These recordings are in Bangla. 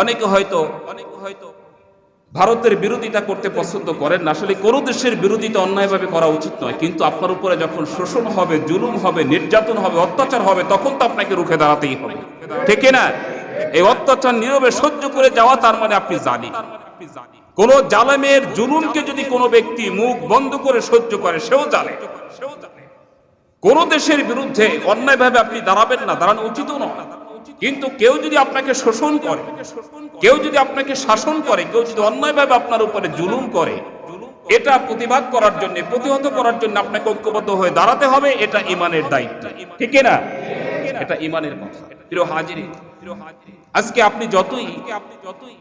অনেকে হয়তো অনেকে হয়তো ভারতের বিরোধিতা করতে পছন্দ করেন না। আসলে কোনো দেশের বিরোধিতা অন্যায়ভাবে করা উচিত নয়। কিন্তু আপনার উপরে যখন শোষণ হবে, জুলুম হবে, নির্যাতন হবে, অত্যাচার হবে, তখন তো আপনাকে রুখে দাঁড়াতেই হবে। ঠিক না এই অত্যাচার নীরবে সহ্য করে যাওয়া, তার মানে আপনি জানি কোন জালেমের জুলুমকে যদি কোনো ব্যক্তি মুখ বন্ধ করে সহ্য করে, সেও জানে সেও জানে কোন দেশের বিরুদ্ধে অন্যায়ভাবে আপনি দাঁড়াবেন না, দাঁড়ানো উচিতও নয়। কিন্তু কেউ যদি আপনাকে শোষণ করে, কেউ যদি আপনাকে শাসন করে, কেউ যদি অন্যায়ভাবে আপনার উপরে জুলুম করে, এটা প্রতিবাদ করার জন্য, প্রতিহত করার জন্য আপনাকে ঐক্যবদ্ধ হয়ে দাঁড়াতে হবে, এটা ইমানের দায়িত্ব। ঠিক না এটা ইমানের কথা। হাজিরি, আজকে আপনি যতই আপনি যতই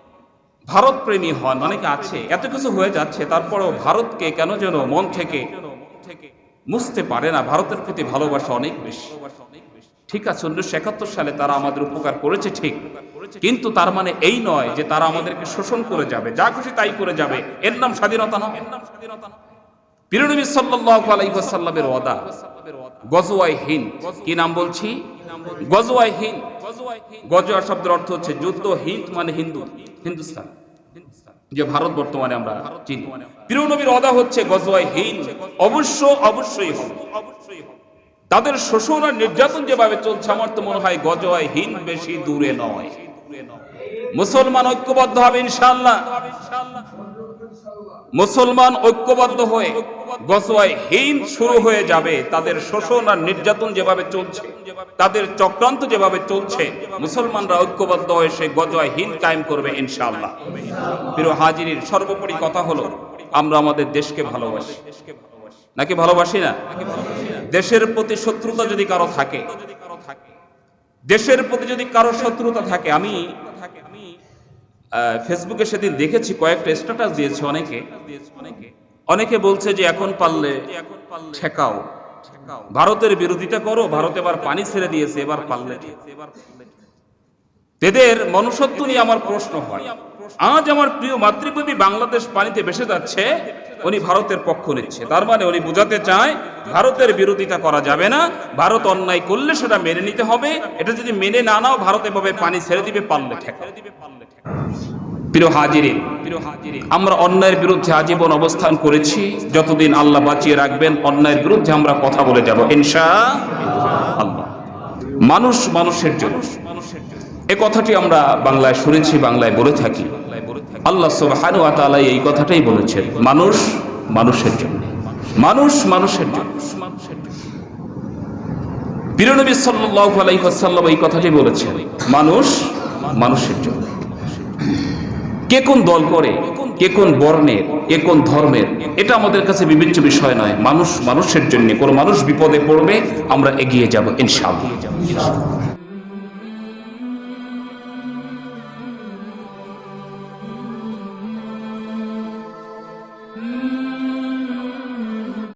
ভারত প্রেমী হন, অনেকে আছে, এত কিছু হয়ে যাচ্ছে, তারপরেও ভারতকে কেন যেন মন থেকে মুছতে পারে না? ভারতের প্রতি ভালোবাসা অনেক বেশি। ঠিক আছে, উনিশশো একাত্তর সালে তারা আমাদের উপকার করেছে ঠিক। কিন্তু তার মানে এই নয় যে তারা আমাদেরকে শোষণ করে যাবে। যা খুশি তাই করে যাবে। এর নাম স্বাধীনতা নয়। এর নাম স্বাধীনতা নয় ওয়াদা শব্দের অর্থ হচ্ছে মানে হিন্দু। যে ভারত বর্তমানে আমরা হচ্ছে অবশ্য, অবশ্যই অবশ্যই তাদের শোষণ আর নির্যাতন যেভাবে চলছে, আমার তো মনে হয় গজওয়াই হিন্দ বেশি দূরে নয়। মুসলমান ঐক্যবদ্ধ হবে ইনশাআল্লাহ। মুসলমান ঐক্যবদ্ধ হয়ে গজওয়াই হিন্দ শুরু হয়ে যাবে। তাদের শোষণ আর নির্যাতন যেভাবে চলছে, তাদের চক্রান্ত যেভাবে চলছে, মুসলমানরা ঐক্যবদ্ধ হয়ে সেই গজওয়াই হিন্দ কায়েম করবে ইনশাআল্লাহ। প্রিয় হাজিরির সর্বোপরি কথা হলো, আমরা আমাদের দেশকে ভালোবাসি। নাকি ভালোবাসি না? দেশের প্রতি শত্রুতা যদি কারও থাকে, দেশের প্রতি যদি কারও শত্রুতা থাকে, আমি ফেসবুকে সেদিন দেখেছি, কয়েকটা স্ট্যাটাস দিয়েছে অনেকে। অনেকে বলছে যে এখন পারলে ঠেকাও। ভারতের বিরোধিতা করো, ভারত এবার পানি ছেড়ে দিয়েছে, এবার পারলে এদের মনুষ্যত্ব নিয়ে আমার প্রশ্ন হয়। আজ আমার প্রিয় মাতৃভূমি বাংলাদেশ পানিতে ভেসে যাচ্ছে উনি ভারতের পক্ষ নিচ্ছে। তার মানে উনি বোঝাতে চায়, ভারতের বিরোধিতা করা যাবে না, ভারত অন্যায় করলে সেটা মেনে নিতে হবে। এটা যদি মেনে না নাও, ভারত এভাবে পানি ছেড়ে দিবে, পারলে ঠেকা আমরা অন্যায়ের বিরুদ্ধে আজীবন অবস্থান করেছি। যতদিন আল্লাহ বাঁচিয়ে রাখবেন, অন্যায়ের বিরুদ্ধে আমরা কথা বলে যাব। ইনশা আল্লাহ। মানুষ মানুষের জন্য। এ কথাটি আমরা বাংলায় শুনেছি, বাংলায় বলে থাকি। আল্লাহ সুবহানাহু ওয়া তাআলা এই কথাটাই বলেছেন, মানুষ মানুষের জন্য। মানুষ মানুষের জন্য। বীরনবী আলাইহি এই কথাটি বলেছেন, মানুষ মানুষের জন্য। কে কোন দল করে, কে কোন বর্ণের, কে কোন ধর্মের, এটা আমাদের কাছে বিবেচ্য বিষয় নয়। মানুষ মানুষের জন্য, কোন মানুষ বিপদে পড়বে, আমরা এগিয়ে যাব ইনশাআল্লাহ।